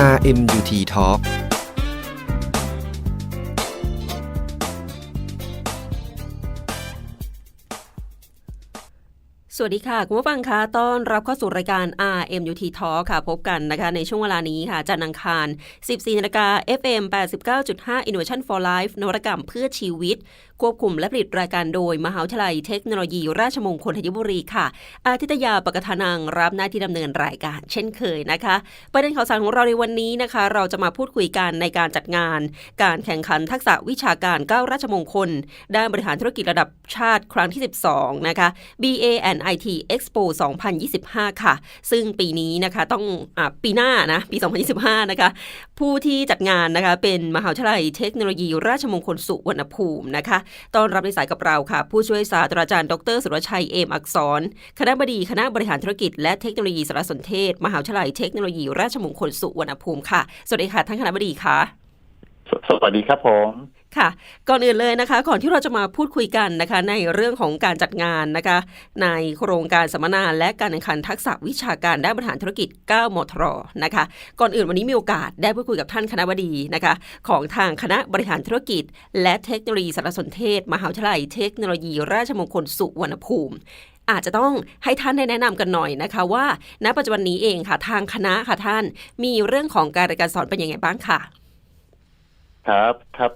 RMUT Talk สวัสดีค่ะ คุณผู้ฟังคะต้อนรับเข้าสู่รายการ RMUT Talk ค่ะ พบกันนะคะ ในช่วงเวลานี้ค่ะจันทร์อังคาร 14นาฬิกา FM 89.5 Innovation for Life นวัตกรรมเพื่อชีวิต ควบคุมและผลิตรายการโดย มหาวิทยาลัยเทคโนโลยี ราชมงคลธัญบุรีค่ะ อาทิตยาปกทานังรับหน้าที่ดำเนินรายการ เช่นเคยนะคะ ประเด็นข่าวสารของเราในวันนี้นะคะ เราจะมาพูดคุยกันในการจัดงาน การแข่งขันทักษะวิชาการก้าวราชมงคลด้านบริหารธุรกิจระดับชาติครั้งที่ 12 นะคะ BA and IT Expo 2025 ค่ะ ซึ่งปีนี้นะคะต้องอปีหน้านะปี 2025 นะคะ ผู้ที่จัดงานนะคะเป็นมหาวิทยาลัยเทคโนโลยี ราชมงคลสุวรรณภูมินะคะตอนรับในสายกับเราค่ะ ผู้ช่วยศาสตราจารย์ ดร สุรชัยเอมอักษร คณะบดีคณะบริหารธุรกิจ และเทคโนโลยีสารสนเทศ มหาวิทยาลัยเทคโนโลยี ราชมงคลสุวรรณภูมิค่ะ สวัสดีค่ะท่านคณะบดีค่ะสสวัสดีครับผม ค่ะ ก่อนอื่นเลยนะคะ ก่อนที่เราจะมาพูดคุยกันนะคะ ในเรื่องของการจัดงานนะคะ ในโครงการสัมมนาและการแข่งขันทักษะวิชาการด้านบริหารธุรกิจ 9 มทรนะคะ ก่อนอื่นวันนี้มีโอกาสได้พูดคุยกับท่านคณะบดีนะคะ ของทางคณะบริหารธุรกิจ และเทคโนโลยีสารสนเทศ มหาวิทยาลัย เทคโนโลยี ราชมงคลสุวรรณภูมิอาจจะต้องให้ท่านได้แนะนำกันหน่อยนะคะว่า ณปัจจุบันนี้เองค่ะทางคณะค่ะท่าน มีเรื่องของการเรียนการสอนเป็นยังไงบ้างค่ะ ครับครับ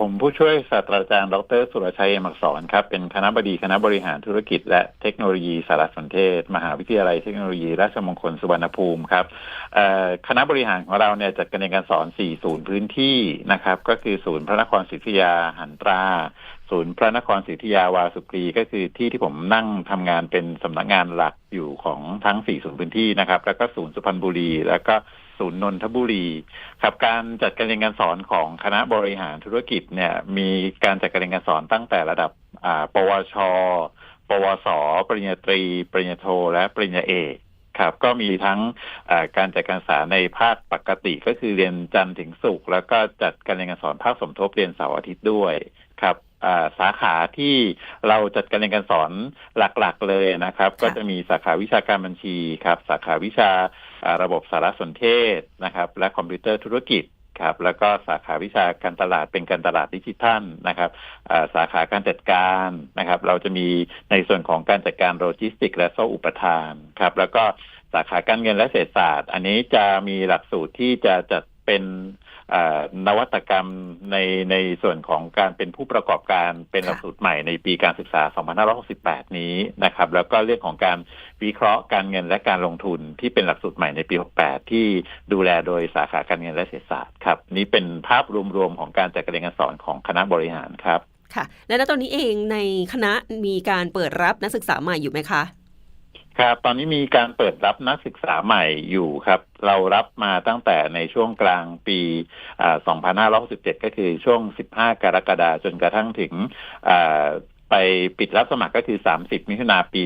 ผมผู้ช่วยศาสตราจารย์ ดร สุรชัยเอมักษรครับ เป็นคณะบดีคณะบริหารธุรกิจ และเทคโนโลยีสารสนเทศ มหาวิทยาลัยเทคโนโลยีราชมงคลสุวรรณภูมิครับคณะบริหารของเราเนี่ยจัดการเรียนการสอน4ศูนย์พื้นที่นะครับ ก็คือศูนย์พระนครศรีอยุธยาหันตราศูนย์พระนครศรีอยุธยาวาสุกรีก็คือที่ที่ผมนั่งทำงานเป็นสำนักงานหลักอยู่ของทั้ง4ศูนย์พื้นที่นะครับ แล้วก็ศูนย์สุพรรณบุรี แล้วก็ ศูนย์นนทบุรีครับการจัดการเรียนการสอนของคณะบริหารธุรกิจเนี่ยมีการจัดการเรียนการสอนตั้งแต่ระดับอ่าปวช ปวส ปริญญาตรี ปริญญาโท และปริญญาเอกครับก็มีทั้งอ่าการจัดการศึกษาในภาคปกติก็คือเรียนจันทร์ถึงศุกร์แล้วก็จัดการเรียนการสอนภาคสมทบเรียนเสาร์อาทิตย์ด้วยครับอ่าสาขาที่เราจัดการเรียนการสอนหลักๆเลยนะครับ ก็จะมีสาขาวิชาการบัญชีครับ สาขาวิชาอ่า ระบบสารสนเทศนะครับ และคอมพิวเตอร์ธุรกิจครับแล้วก็สาขาวิชาการตลาดเป็นการตลาดดิจิทัลนะครับสาขาการจัดการนะครับ เราจะมีในส่วนของการจัดการโลจิสติก และโซ่อุปทานครับ แล้วก็สาขาการเงินและเศรษฐศาสตร์ อันนี้จะมีหลักสูตรที่จะจัดเป็น นวัตกรรมในในส่วนของการเป็นผู้ประกอบการเป็นหลักสูตรใหม่ในปีการศึกษา 2568 นี้นะครับ แล้วก็เรื่องของการวิเคราะห์การเงินและการลงทุนที่เป็นหลักสูตรใหม่ในปี 68 ที่ดูแลโดยสาขาการเงินและเศรษฐศาสตร์ครับ นี่เป็นภาพรวมๆของการจัดการเรียนการสอนของคณะบริหารครับ ค่ะ และณตอนนี้เองในคณะมีการเปิดรับนักศึกษาใหม่อยู่ไหมคะ ครับตอนนี้มีการเปิดรับนักศึกษาใหม่อยู่ครับ เรารับมาตั้งแต่ในช่วงกลางปี 2567 ก็คือช่วง 15 กรกฎาคมจนกระทั่งถึง ไปปิดรับสมัครก็คือ 30 มิถุนาปี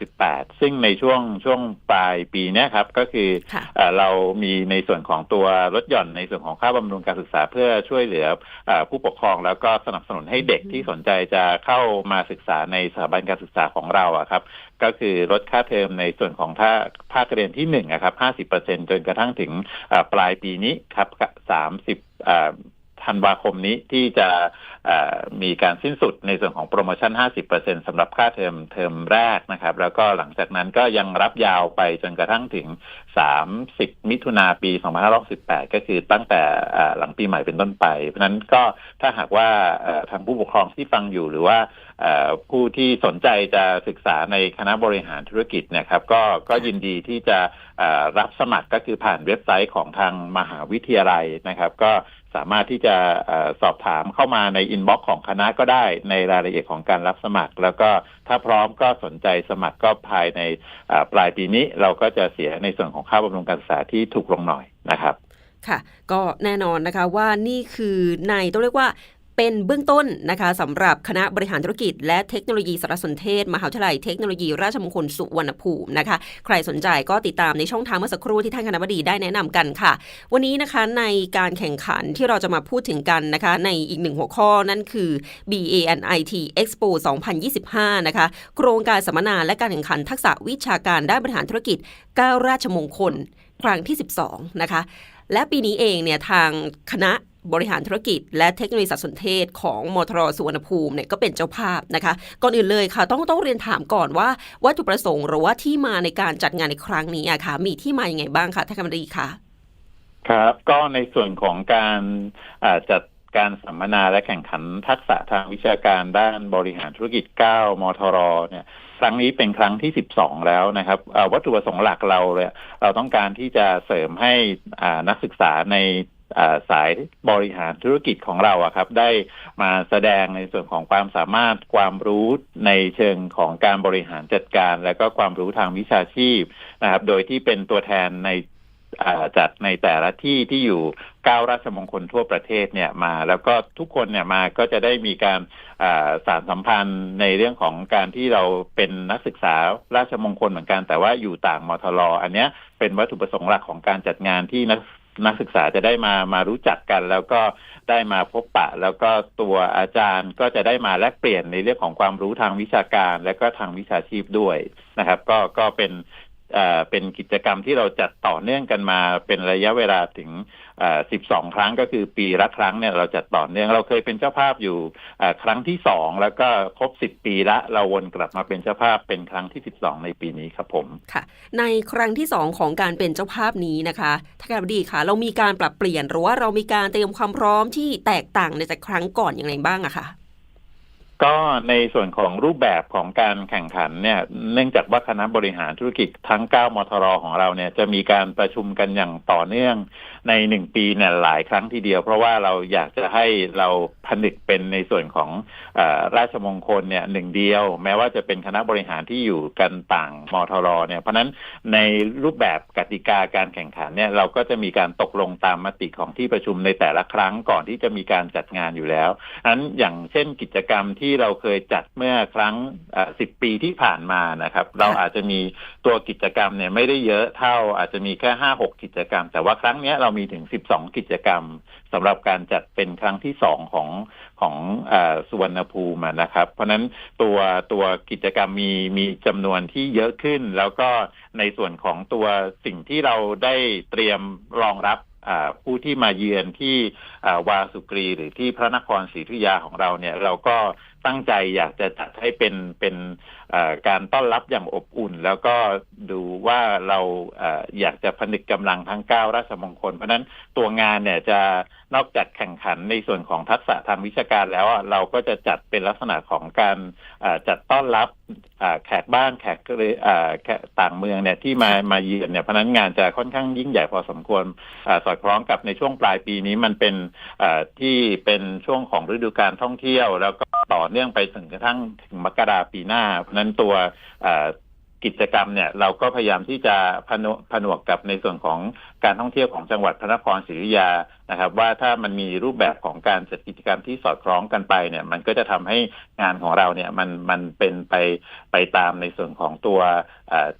2568 ซึ่งในช่วงช่วงปลายปีเนี้ยครับ ก็คือค่ะเอ่อเรามีในส่วนของตัวลดหย่อนในส่วนของค่าบำรุงการศึกษาเพื่อช่วยเหลือเออผู้ปกครอง แล้วก็สนับสนุนให้เด็กที่สนใจจะเข้ามาศึกษาในสถาบันการศึกษาของเราอะครับ ก็คือลดค่าเทอมในส่วนของท่าภาคเรียนที่หนึ่งอะครับห้าสิบเปอร์เซ็นจนกระทั่งถึงเอ่อปลายปีนี้ครับสามสิบ ธันวาคมนี้ที่จะมีการสิ้นสุดในส่วนของโปรโมชั่น 50%สำหรับค่าเทอมเทอมแรกนะครับ แล้วก็หลังจากนั้นก็ยังรับยาวไปจนกระทั่งถึง 30 มิถุนาปี 2568 ก็คือตั้งแต่หลังปีใหม่เป็นต้นไป เพราะนั้นก็ถ้าหากว่าทางผู้ปกครองที่ฟังอยู่หรือว่าผู้ที่สนใจจะศึกษาในคณะบริหารธุรกิจนะครับ ก็ก็ยินดีที่จะรับสมัครก็คือผ่านเว็บไซต์ของทางมหาวิทยาลัยนะครับ ก็ สามารถที่จะสอบถามเข้ามาในอินบ็อกซ์ของคณะก็ได้ในรายละเอียดของการรับสมัคร แล้วก็ถ้าพร้อมก็สนใจสมัครก็ภายในปลายปีนี้เราก็จะเสียในส่วนของค่าบำรุงการศึกษาที่ถูกลงหน่อยนะครับ ค่ะ ก็แน่นอนนะคะว่านี่คือในต้องเรียกว่า เป็นเบื้องต้นนะคะสำหรับคณะบริหารธุรกิจ และเทคโนโลยีสารสนเทศ มหาวิทยาลัยเทคโนโลยีราชมงคลสุวรรณภูมินะคะ ใครสนใจก็ติดตามในช่องทางเมื่อสักครู่ที่ท่านคณะบดีได้แนะนำกันค่ะ วันนี้นะคะในการแข่งขันที่เราจะมาพูดถึงกันนะคะในอีกหนึ่งหัวข้อนั่นคือ BANIT Expo 2025 นะคะ โครงการสัมมนาและการแข่งขันทักษะวิชาการด้านบริหารธุรกิจ9ราชมงคล ครั้งที่ 12 นะคะและปีนี้เองเนี่ยทางคณะ บริหารธุรกิจ และเทคโนโลยีสารสนเทศของมทรสุวรรณภูมิเนี่ยก็เป็นเจ้าภาพนะคะก่อนอื่นเลยค่ะ ต้องต้องเรียนถามก่อนว่าวัตถุประสงค์หรือว่าที่มาในการจัดงานในครั้งนี้อะค่ะ มีที่มาอย่างไงบ้างคะท่านคณะบดีคะครับก็ในส่วนของการาจัดการสัมมนาและแข่งขันทักษะทางวิชาการด้านบริหารธุรกิจ 9 มทรเนี่ยครั้งนี้เป็นครั้งที่ 12 แล้วนะครับวัตถุประสงค์หลักเราเลยเราต้องการที่จะเสริมให้นักศึกษาใน สายบริหารธุรกิจของเราอะครับ ได้มาแสดงในส่วนของความสามารถความรู้ในเชิงของการบริหารจัดการ และก็ความรู้ทางวิชาชีพนะครับ โดยที่เป็นตัวแทนในจัดในแต่ละที่ที่อยู่ก้าราชมงคลทั่วประเทศเนี่ยมา แล้วก็ทุกคนเนี่ยมาก็จะได้มีการสารสัมพันธ์ในเรื่องของการที่เราเป็นนักศึกษาราชมงคลเหมือนกัน แต่ว่าอยู่ต่างมทรอันเนี้ยเป็นวัตถุประสงค์หลักของการจัดงานที่นัก นักศึกษาจะได้มามารู้จักกัน แล้วก็ได้มาพบปะ แล้วก็ตัวอาจารย์ก็จะได้มาแลกเปลี่ยนในเรื่องของความรู้ทางวิชาการ และก็ทางวิชาชีพด้วยนะครับ ก็ก็เป็น เป็นกิจกรรมที่เราจัดต่อเนื่องกันมาเป็นระยะเวลาถึง 12 ครั้งก็คือปีละครั้งเนี่ยเราจัดต่อเนื่องเราเคยเป็นเจ้าภาพอยู่ครั้งที่สองแล้วก็ครบ 10 ปีละเราวนกลับมาเป็นเจ้าภาพเป็นครั้งที่ 12 ในปีนี้ครับผมค่ะ ในครั้งที่ 2 ของการเป็นเจ้าภาพนี้นะคะท่านคณะบดีคะเรามีการปรับเปลี่ยนหรือว่าเรามีการเตรียมความพร้อมที่แตกต่างในจากครั้งก่อนอย่างไรบ้างอะคะ ก็ในส่วนของรูปแบบของการแข่งขันเนี่ย เนื่องจากว่าคณะบริหารธุรกิจทั้ง 9 มทรของเราเนี่ยจะมีการประชุมกันอย่างต่อเนื่องในหนึ่งปีเนี่ยหลายครั้งทีเดียว เพราะว่าเราอยากจะให้เราผนึกเป็นในส่วนของอราชมงคลเนี่ยหนึ่งเดียว แม้ว่าจะเป็นคณะบริหารที่อยู่กันต่างมทรเนี่ยเพราะฉะนั้นในรูปแบบกติกาการแข่งขันเนี่ยเราก็จะมีการตกลงตามมติของที่ประชุมในแต่ละครั้งก่อนที่จะมีการจัดงานอยู่แล้วนั้นอย่างเช่นกิจกรรมที่ที่เราเคยจัดเมื่อครั้งสิบปีที่ผ่านมานะครับ เราอาจจะมีตัวกิจกรรมเนี่ยไม่ได้เยอะเท่า อาจจะมีแค่ห้าหกกิจกรรม แต่ว่าครั้งนี้เรามีถึงสิบสองกิจกรรมสำหรับการจัดเป็นครั้งที่สองของของอสุวรรณภูมินะครับ เพราะนั้นตัวตัวกิจกรรมมีมีจำนวนที่เยอะขึ้น แล้วก็ในส่วนของตัวสิ่งที่เราได้เตรียมรองรับผู้ที่มาเยือนที่วาสุกรีหรือที่พระนครศรีอยุยาของเราเนี่ย เราก็ ตั้งใจอยากจะจัดให้เป็นเป็นการต้อนรับอย่างอบอุ่น แล้วก็ดูว่าเราอยากจะผนึกกำลังทั้งเก้าราชมงคล เพราะนั้นตัวงานเนี่ยจะนอกจากแข่งขันในส่วนของทักษะทางวิชาการแล้วเราก็จะจัดเป็นลักษณะของการจัดต้อนรับแขกบ้านแขกต่างเมืองเนี่ยที่มามาเยือนเนี่ยเพราะนั้นงานจะค่อนข้างยิ่งใหญ่พอสมควรสอดคล้องกับในช่วงปลายปีนี้มันเป็นที่เป็นช่วงของฤดูการท่องเที่ยวแล้วก็ ต่อเนื่องไปถึงกระทั่งถึงมกราปีหน้า เพราะนั้นตัวกิจกรรมเนี่ยเราก็พยายามที่จะผนวกกับในส่วนของการท่องเที่ยวของจังหวัดพระนครศรีอยุธยานะครับ ว่าถ้ามันมีรูปแบบของการจัดกิจกรรมที่สอดคล้องกันไปเนี่ยมันก็จะทำให้งานของเราเนี่ยมันมันเป็นไปไปตามในส่วนของตัว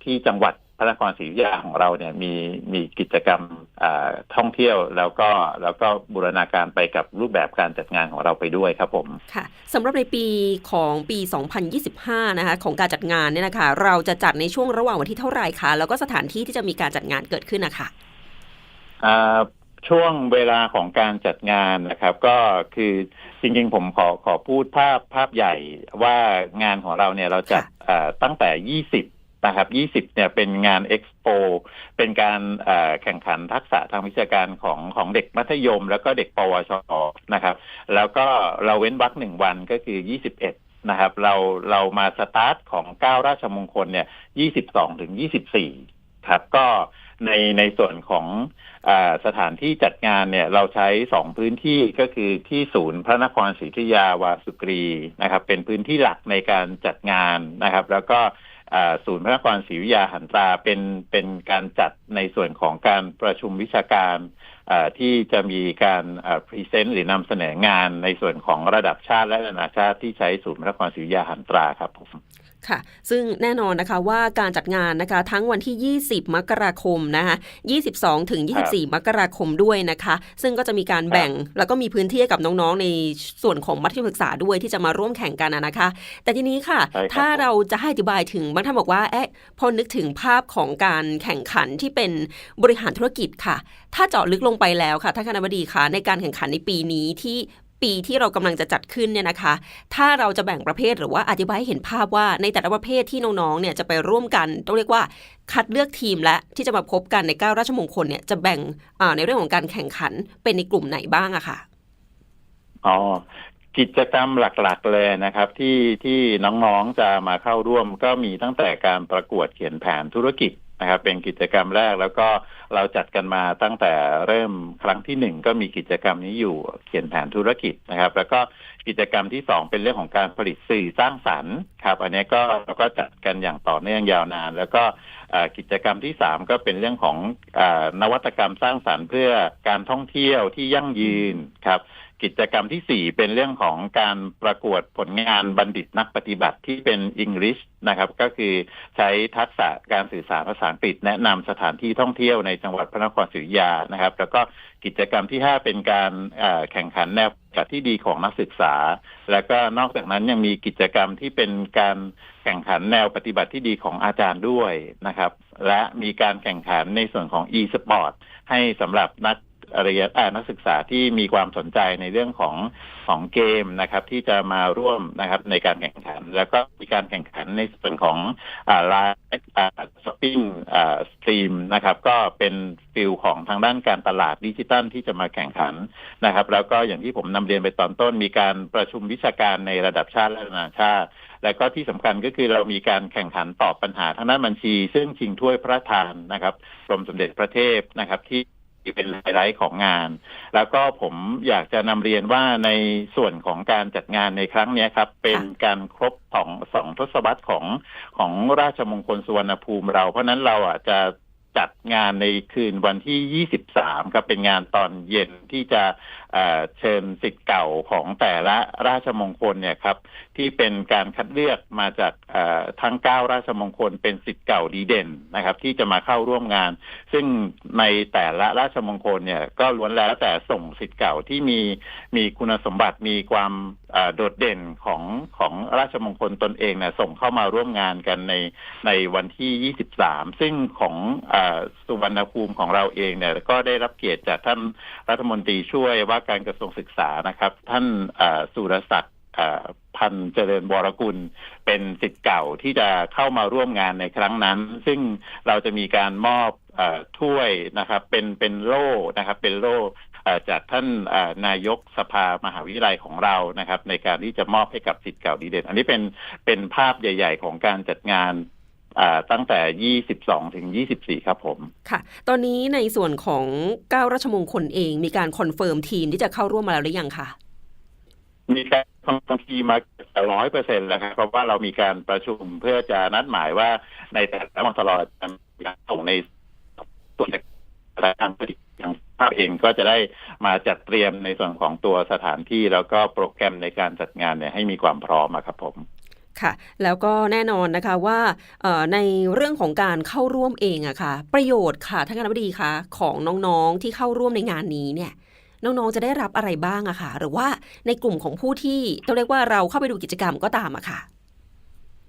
ที่จังหวัด ระนครศรีอยุธยาของเราเนี่ยมีมีกิจกรรมท่องเที่ยวแล้วก็แล้วก็บูรณาการไปกับรูปแบบการจัดงานของเราไปด้วยครับผมค่ะสำหรับในปีของปี 2025 นะคะของการจัดงานเนี่ยนะคะเราจะจัดในช่วงระหว่างวันที่เท่าไหร่คะแล้วก็สถานที่ที่จะมีการจัดงานเกิดขึ้นนะคะช่วงเวลาของการจัดงานนะครับ ก็คือจริงๆ ผมขอขอพูดภาพภาพใหญ่ว่างานของเราเนี่ยเราจัดตั้งแต่ 20 นะครับ 20 เนี่ยเป็นงานเอ็กซ์โปเป็นการแข่งขันทักษะทางวิชาการของของเด็กมัธยม แล้วก็เด็กปวชนะครับ แล้วก็เราเว้นวักหนึ่งวันก็คือ 21 นะครับ เราเรามาสตาร์ทของ 9 ราชมงคลเนี่ย 22 ถึง 24 ครับ ก็ในในส่วนของอสถานที่จัดงานเนี่ยเราใช้สองพื้นที่ก็คือที่ศูนย์พระนครศรีอยุธยาวาสุกรีนะครับ เป็นพื้นที่หลักในการจัดงานนะครับ แล้วก็ ศูนย์พระนครศรีวิทยาหันตราเป็นเป็นการจัดในส่วนของการประชุมวิชาการที่จะมีการพรีเซนต์หรือนำเสนองานในส่วนของระดับชาติและนานาชาติที่ใช้ศูนย์พระนครศรีวิทยาหันตราครับผม ค่ะ ซึ่งแน่นอนนะคะว่าการจัดงานนะคะ ทั้งวันที่ 20 มกราคมนะคะ22 ถึง 24 มกราคมด้วยนะคะ ซึ่งก็จะมีการแบ่งแล้วก็มีพื้นที่ให้กับน้องๆ ในส่วนของมัธยมศึกษาด้วยที่จะมาร่วมแข่งกันนะคะ แต่ทีนี้ค่ะใช่ครับถ้าเราจะให้อธิบายถึงบางท่านบอกว่าเอ๊ะพอนึกถึงภาพของการแข่งขันที่เป็นบริหารธุรกิจค่ะ ถ้าเจาะลึกลงไปแล้วค่ะท่านคณบดีคะในการแข่งขันในปีนี้ที่ ปีที่เรากำลังจะจัดขึ้นเนี่ยนะคะ ถ้าเราจะแบ่งประเภทหรือว่าอธิบายให้เห็นภาพว่าในแต่ละประเภทที่น้องๆ เนี่ยจะไปร่วมกันต้องเรียกว่าคัดเลือกทีมและที่จะมาพบกันในเก้าราชมงคลเนี่ยจะแบ่งในเรื่องของการแข่งขันเป็นในกลุ่มไหนบ้างอะค่ะ อ๋อกิจกรรมหลักๆเลยนะครับ ที่ที่น้องๆจะมาเข้าร่วมก็มีตั้งแต่การประกวดเขียนแผนธุรกิจ นะครับเป็นกิจกรรมแรกแล้วก็เราจัดกันมาตั้งแต่เริ่มครั้งที่หนึ่งก็มีกิจกรรมนี้อยู่เขียนแผนธุรกิจนะครับ แล้วก็กิจกรรมที่สองเป็นเรื่องของการผลิตสื่อสร้างสรรค์ครับ อันนี้ก็เราก็จัดกันอย่างต่อเนื่องยาวนาน แล้วก็กิจกรรมที่สามก็เป็นเรื่องของอนวัตกรรมสร้างสรรค์ เพื่อการท่องเที่ยวที่ยั่งยืนครับ กิจกรรมที่สี่เป็นเรื่องของการประกวดผลงานบัณฑิตนักปฏิบัติที่เป็นอังกฤษนะครับ ก็คือใช้ทักษะการสื่อสารภาษาอังกฤษ แนะนำสถานที่ท่องเที่ยวในจังหวัดพระนครศรีอยุธยานะครับ แล้วก็กิจกรรมที่ห้าเป็นการแข่งขันแนวปฏิบัติที่ดีของนักศึกษา แล้วก็นอกจากนั้นยังมีกิจกรรมที่เป็นการแข่งขันแนวปฏิบัติที่ดีของอาจารย์ด้วยนะครับ และมีการแข่งขันในส่วนของ e-sport ให้สำหรับนัก เรียนอ่านักศึกษาที่มีความสนใจในเรื่องของของเกมนะครับ ที่จะมาร่วมนะครับในการแข่งขัน แล้วก็มีการแข่งขันในส่วนของไลฟ์อ่าสปิ้งอ่าสตรีมนะครับ ก็เป็นฟิลของทางด้านการตลาดดิจิตัลที่จะมาแข่งขันนะครับ แล้วก็อย่างที่ผมนำเรียนไปตอนต้น มีการประชุมวิชาการในระดับชาติและนานาชาติและก็ที่สำคัญก็คือเรามีการแข่งขันตอบปัญหาทางด้านบัญชี ซึ่งชิงถ้วยพระราชทานนะครับกรมสมเด็จพระเทพนะครับ ที่ เป็นไฮไลท์ของงาน แล้วก็ผมอยากจะนำเรียนว่าในส่วนของการจัดงานในครั้งนี้ครับ เป็นการครบสองสองทศวรรษของของราชมงคลสุวรรณภูมิเรา เพราะฉะนั้นเราอะจะจัดงานในคืนวันที่ 23 ครับ เป็นงานตอนเย็นที่จะ เชิญสิทธิ์เก่าของแต่ละราชมงคลเนี่ยครับที่เป็นการคัดเลือกมาจากทั้งเก้าราชมงคลเป็นสิทธิ์เก่าดีเด่นนะครับ ที่จะมาเข้าร่วมงาน ซึ่งในแต่ละราชมงคลเนี่ยก็ล้วนแล้วแต่ส่งสิทธิ์เก่าที่มีมีคุณสมบัติมีความโดดเด่นของของราชมงคลตนเองเนี่ยส่งเข้ามาร่วมงานกันในในวันที่ 23 ซึ่งของอสุวรรณภูมิของเราเองเนี่ยก็ได้รับเกียรติจากท่านรัฐมนตรีช่วยว่าการกระทรวงศึกษานะครับ ท่านสุรศักดิ์พันเจริญวรกุล เป็นสิทธิ์เก่าที่จะเข้ามาร่วมงานในครั้งนั้น ซึ่งเราจะมีการมอบอถ้วยนะครับ เป็นเป็นโล่นะครับ เป็นโล่จากท่านนายกสภามหาวิทยาลัยของเรานะครับ ในการที่จะมอบให้กับสิทธิ์เก่าดีเด่น อันนี้เป็นเป็นภาพใหญ่ ๆ ของการจัดงาน ตั้งแต่ 22 ถึง 24 ครับผม ค่ะ ตอนนี้ในส่วนของเก้าราชมงคลเองมีการคอนเฟิร์มทีมที่จะเข้าร่วมมาแล้วหรือยังคะมีการคอนเฟิร์มทีมมาร้อยเปอร์เซ็นต์แล้วครับเพราะว่าเรามีการประชุมเพื่อจะนัดหมายว่าในแต่ละมตลอดจะมีการส่งในส่วนรายการผลิตอย่างภาพเองก็จะได้มาจัดเตรียมในส่วนของตัวสถานที่แล้วก็โปรแกรมในการจัดงานเนี่ยให้มีความพร้อมอะครับผม ค่ะแล้วก็แน่นอนนะคะว่าในเรื่องของการเข้าร่วมเองอะค่ะ ประโยชน์ค่ะท่านคณบดีคะของน้องๆที่เข้าร่วมในงานนี้เนี่ยน้องๆจะได้รับอะไรบ้างอะค่ะ หรือว่าในกลุ่มของผู้ที่ต้องเรียกว่าเราเข้าไปดูกิจกรรมก็ตามอะค่ะ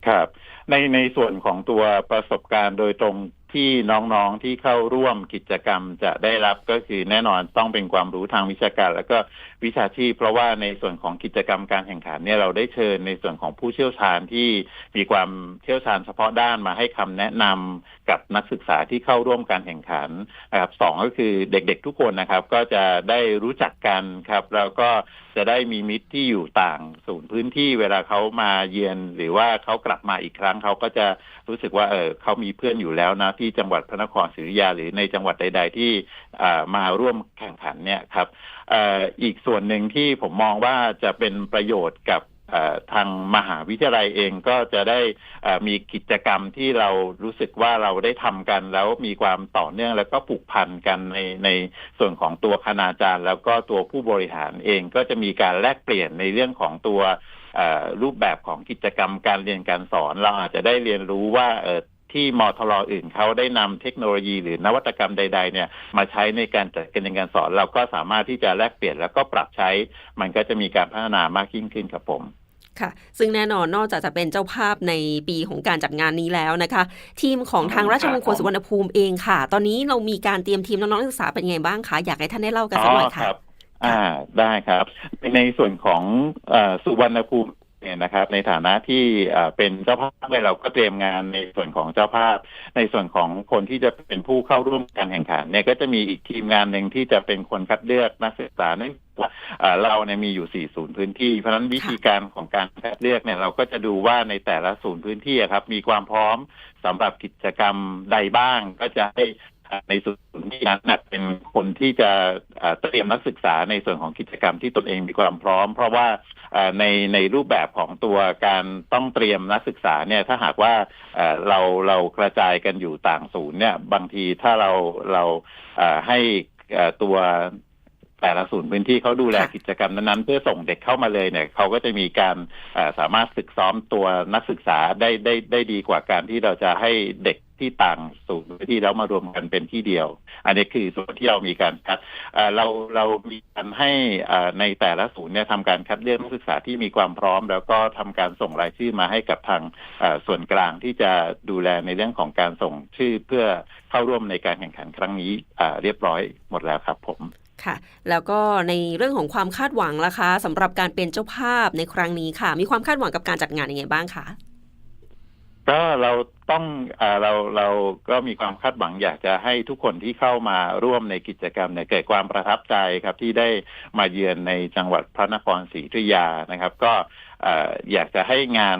ครับ ในในส่วนของตัวประสบการณ์โดยตรง ที่น้องๆที่เข้าร่วมกิจกรรมจะได้รับก็คือแน่นอนต้องเป็นความรู้ทางวิชาการ แล้วก็วิชาชีพ เพราะว่าในส่วนของกิจกรรมการแข่งขันเนี่ยเราได้เชิญในส่วนของผู้เชี่ยวชาญที่มีความเชี่ยวชาญเฉพาะด้านมาให้คำแนะนำกับนักศึกษาที่เข้าร่วมการแข่งขันนะครับสองก็คือเด็กๆทุกคนนะครับ ก็จะได้รู้จักกันครับแล้วก็จะได้มีมิตรที่อยู่ต่างศูนย์พื้นที่เวลาเขามาเยือนหรือว่าเขากลับมาอีกครั้งเขาก็จะรู้สึกว่าเออเขามีเพื่อนอยู่แล้วนะที่จังหวัดพระนครศรีอยุธยาหรือในจังหวัดใด ๆ ที่มาร่วมแข่งขันเนี่ยครับอ,อ,อีกส่วนหนึ่งที่ผมมองว่าจะเป็นประโยชน์กับ ทางมหาวิทยาลัยเองก็จะได้มีกิจกรรมที่เรารู้สึกว่าเราได้ทำกัน แล้วมีความต่อเนื่องแล้วก็ผูกพันกันในในส่วนของตัวคณาจารย์ แล้วก็ตัวผู้บริหารเองก็จะมีการแลกเปลี่ยนในเรื่องของตัวรูปแบบของกิจกรรมการเรียนการสอน เราอาจจะได้เรียนรู้ว่า ที่มทรอื่นเขาได้นำเทคโนโลยีหรือนวัตกรรมใด ๆ เนี่ยมาใช้ในการจัดการเรียนการสอน เราก็สามารถที่จะแลกเปลี่ยนแล้วก็ปรับใช้ มันก็จะมีการพัฒนามากยิ่งขึ้นครับผมค่ะ ซึ่งแน่นอนนอกจากจะเป็นเจ้าภาพในปีของการจัดงานนี้แล้วนะคะ ทีมของทางราชมงคลสุวรรณภูมิเองค่ะ ตอนนี้เรามีการเตรียมทีมน้องๆนักศึกษาเป็นไงบ้างคะอยากให้ท่านได้เล่ากันสักหน่อยคค่ะรับอ่าได้ครับ ในส่วนของเออสุวรรณภูมิ เนี่ยนะครับในฐานะที่เอ่อเป็นเจ้าภาพเลยเราก็เตรียมงานในส่วนของเจ้าภาพ ในส่วนของคนที่จะเป็นผู้เข้าร่วมการแข่งขันเนี่ยก็จะมีอีกทีมงานหนึ่งที่จะเป็นคนคัดเลือกนักศึกษาเนื่องจากว่าเอ่อเราเนี่ยมีอยู่ 4 ศูนย์พื้นที่ เพราะฉะนั้นวิธีการของการคัดเลือกเนี่ยเราก็จะดูว่าในแต่ละศูนย์พื้นที่อะครับมีความพร้อมสำหรับกิจกรรมใดบ้าง ก็จะให้ ในส่วนที่นั้นน่ะเป็นคนที่จะเตรียมนักศึกษาในส่วนของกิจกรรมที่ตนเองมีความพร้อม เพราะว่าในในรูปแบบของตัวการต้องเตรียมนักศึกษาเนี่ยถ้าหากว่าเราเรากระจายกันอยู่ต่างศูนย์เนี่ยบางทีถ้าเราเราให้ตัวแต่ละศูนย์พื้นที่เขาดูแลกิจกรรมนั้นๆเพื่อส่งเด็กเข้ามาเลยเนี่ยเขาก็จะมีการสามารถฝึกซ้อมตัวนักศึกษาได้ได้ได้ดีกว่าการที่เราจะให้เด็กที่ต่างศูนย์พื้นที่แล้วมารวมกันเป็นที่เดียว อันนี้คือส่วนที่เรามีการคัดเอ่อเราเรามีการให้เอ่อในแต่ละศูนย์เนี่ยทำการคัดเลือกนักศึกษาที่มีความพร้อม แล้วก็ทำการส่งรายชื่อมาให้กับทางเอ่อส่วนกลางที่จะดูแลในเรื่องของการส่งชื่อเพื่อเข้าร่วมในการแข่งขันครั้งนี้อ่าเรียบร้อยหมดแล้วครับผมค่ะ แล้วก็ในเรื่องของความคาดหวังล่ะคะสำหรับการเป็นเจ้าภาพในครั้งนี้ค่ะ มีความคาดหวังกับการจัดงานยังไงบ้างคะก็เรา ต้องเอเราเราก็มีความคาดหวังอยากจะให้ทุกคนที่เข้ามาร่วมในกิจกรรมเนี่ยเกิดความประทับใจครับที่ได้มาเยือนในจังหวัดพระนครศรีอยุธยานะครับ ก็ออยากจะให้งาน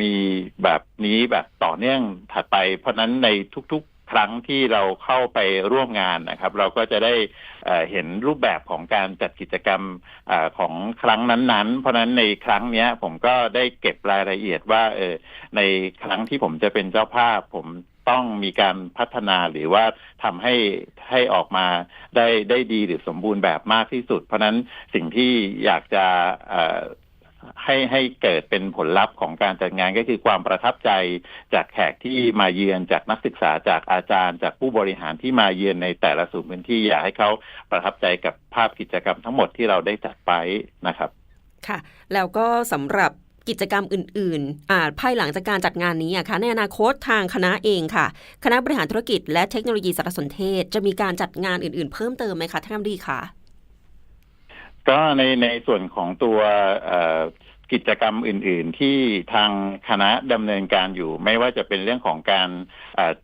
มีแบบนี้แบบต่อเนื่องถัดไป เพราะฉะนั้นในทุกๆ ครั้งที่เราเข้าไปร่วมงานนะครับ เราก็จะได้เห็นรูปแบบของการจัดกิจกรรมอของครั้งนั้นๆ เพราะนั้นในครั้งนี้ผมก็ได้เก็บรายละเอียดว่าเออในครั้งที่ผมจะเป็นเจ้าภาพ ผมต้องมีการพัฒนาหรือว่าทำให้ให้ออกมาได้ได้ดีหรือสมบูรณ์แบบมากที่สุด เพราะนั้นสิ่งที่อยากจะ ให้ให้เกิดเป็นผลลัพธ์ของการจัดงานก็คือความประทับใจจากแขกที่มาเยือนจากนักศึกษาจากอาจารย์ จากผู้บริหารที่มาเยือนในแต่ละศูนย์พื้นที่อยากให้เขาประทับใจกับภาพกิจกรรมทั้งหมดที่เราได้จัดไปนะครับ ค่ะ แล้วก็สำหรับกิจกรรมอื่นๆอ่าภายหลังจากการจัดงานนี้อะคะในอนาคตทางคณะเองค่ะ คณะบริหารธุรกิจและเทคโนโลยีสารสนเทศ จะมีการจัดงานอื่นๆ เพิ่มเติมไหมคะท่านรัฐมนตรีคะ ก็ในในส่วนของตัวกิจกรรมอื่น ๆ ที่ทางคณะดำเนินการอยู่ ไม่ว่าจะเป็นเรื่องของการ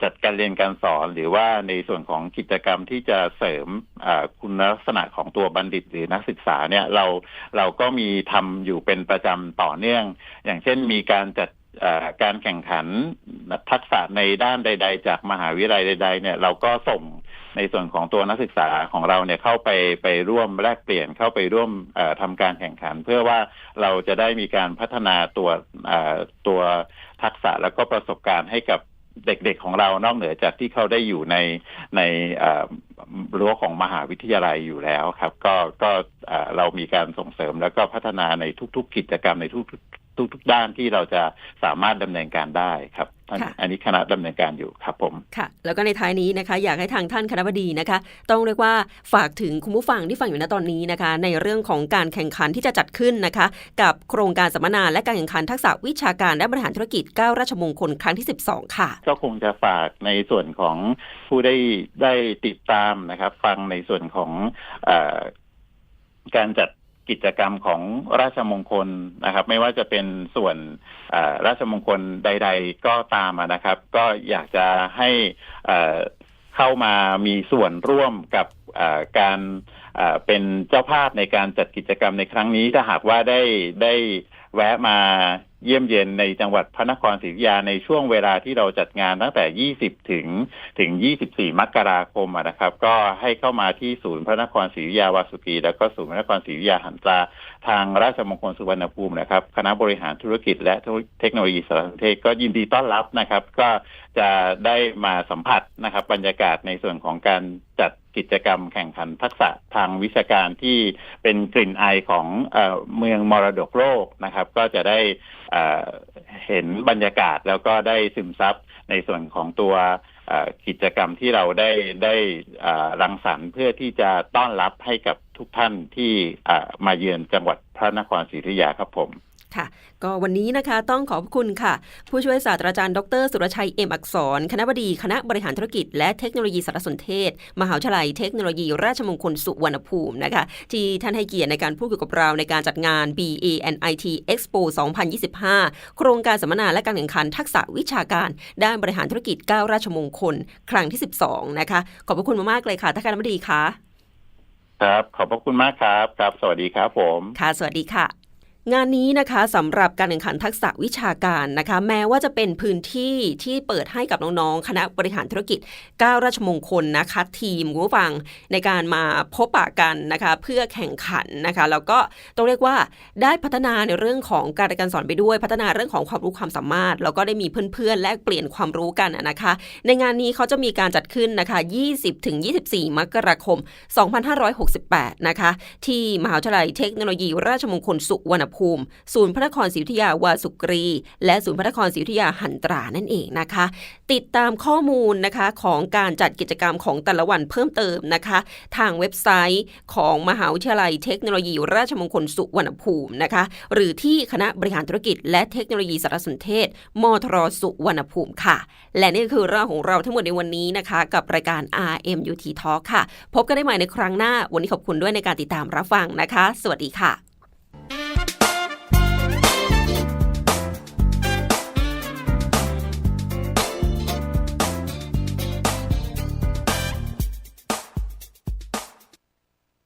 จัดการเรียนการสอน หรือว่าในส่วนของกิจกรรมที่จะเสริมคุณลักษณะของตัวบัณฑิตหรือนักศึกษาเนี่ยเราเราก็มีทำอยู่เป็นประจำต่อเนื่อง อย่างเช่นมีการจัดการแข่งขันทักษะในด้านใด ๆ จากมหาวิทยาลัยใด ๆ เนี่ยเราก็ส่ง ในส่วนของตัวนักศึกษาของเราเนี่ยเข้าไปไปร่วมแลกเปลี่ยนเข้าไปร่วมเอ่อทำการแข่งขัน เพื่อว่าเราจะได้มีการพัฒนาตัวตัวทักษะแล้วก็ประสบการณ์ให้กับเด็กๆของเรานอกเหนือจากที่เขาได้อยู่ในในรั้วของมหาวิทยาลัยอยู่แล้วครับ ก็ก็เรามีการส่งเสริมแล้วก็พัฒนาในทุกๆ กิจกรรมในทุกๆทุกๆด้านที่เราจะสามารถดำเนินการได้ครับ อันค่ะอันนี้คณะดำเนินการอยู่ครับผมค่ะ แล้วก็ในท้ายนี้นะคะ อยากให้ทางท่านคณะบดีนะคะ ต้องเรียกว่าฝากถึงคุณผู้ฟังที่ฟังอยู่ณตอนนี้นะคะ ในเรื่องของการแข่งขันที่จะจัดขึ้นนะคะ กับโครงการสัมมนาและการแข่งขันทักษะวิชาการและบริหารธุรกิจ9ราชมงคลครั้งที่ 12 ค่ะ ก็คงจะฝากในส่วนของผู้ได้ได้ติดตามนะครับ ฟังในส่วนของเออการจัด กิจกรรมของราชมงคลนะครับ ไม่ว่าจะเป็นส่วนราชมงคลใด ๆ ก็ตามนะครับ ก็อยากจะให้เข้ามามีส่วนร่วมกับการเป็นเจ้าภาพในการจัดกิจกรรมในครั้งนี้ถ้าหากว่าได้ได้แวะมา เยี่ยมเยียนในจังหวัดพระนครศรีอยุธยาในช่วงเวลาที่เราจัดงานตั้งแต่ 20 ถึงถึง 24 มกราคมนะครับ ก็ให้เข้ามาที่ศูนย์พระนครศรีอยุธยาวาสุกี แล้วก็ศูนย์พระนครศรีอยุธยาหันตราทางราชมงคลสุวรรณภูมินะครับ คณะบริหารธุรกิจและเทคโนโลยีสารสนเทศก็ยินดีต้อนรับนะครับ ก็จะได้มาสัมผัสนะครับ บรรยากาศในส่วนของการจัด กิจกรรมแข่งขันทักษะทางวิชาการที่เป็นกลิ่นอายของเมืองมรดกโลกนะครับ ก็จะได้เห็นบรรยากาศแล้วก็ได้ซึมซับในส่วนของตัวกิจกรรมที่เราได้ได้รังสรรค์เพื่อที่จะต้อนรับให้กับทุกท่านที่มาเยือนจังหวัดพระนครศรีอยุธยาครับผม ค่ะ ก็วันนี้นะคะต้องขอบคุณค่ะ ผู้ช่วยศาสตราจารย์ ดร สุรชัยเอ็มอักษร คณะบดีคณะบริหารธุรกิจ และเทคโนโลยีสารสนเทศ มหาวิทยาลัยเทคโนโลยี ราชมงคลสุวรรณภูมินะคะ ที่ท่านให้เกียรติในการพูดคุยกับเราในการจัดงาน BANIT Expo 2025 โครงการสัมมนาและการแข่งขันทักษะวิชาการ ด้านบริหารธุรกิจ 9 ราชมงคล ครั้งที่ 12 นะคะ ขอบพระคุณมากๆเลยค่ะท่านคณะบดีคะครับ ขอบพระคุณมากครับ ครับ สวัสดีครับผม ค่ะ สวัสดีค่ะ งานนี้นะคะสำหรับการแข่งขันทักษะวิชาการนะคะ แม้ว่าจะเป็นพื้นที่ที่เปิดให้กับน้องๆคณะบริหารธุรกิจ9ราชมงคลนะคะทีมผู้ฟังในการมาพบปะกันนะคะ เพื่อแข่งขันนะคะ แล้วก็ต้องเรียกว่าได้พัฒนาในเรื่องของการการสอนไปด้วย พัฒนาเรื่องของความรู้ความสามารถ แล้วก็ได้มีเพื่อนๆแลกเปลี่ยนความรู้กันนะคะ ในงานนี้เขาจะมีการจัดขึ้นนะคะ 20-24 มกราคม 2568 นะคะ ที่มหาวิทยาลัยเทคโนโลยี ราชมงคลสุวรรณภูมิศูนย์พระนครศรีอยุธยาวาสุกรี และศูนย์พระนครศรีอยุธยาหันตรานั่นเองนะคะ ติดตามข้อมูลนะคะของการจัดกิจกรรมของแต่ละวันเพิ่มเติมนะคะ ทางเว็บไซต์ของมหาวิทยาลัยเทคโนโลยี ราชมงคลสุวรรณภูมินะคะ หรือที่คณะบริหารธุรกิจ และเทคโนโลยีสารสนเทศ มทรสุวรรณภูมิค่ะ และนี่คือเรื่องของเราทั้งหมดในวันนี้นะคะ กับรายการ RMUT Talk ค่ะ พบกันได้ใหม่ในครั้งหน้า วันนี้ขอบคุณด้วยในการติดตามรับฟังนะคะ สวัสดีค่ะ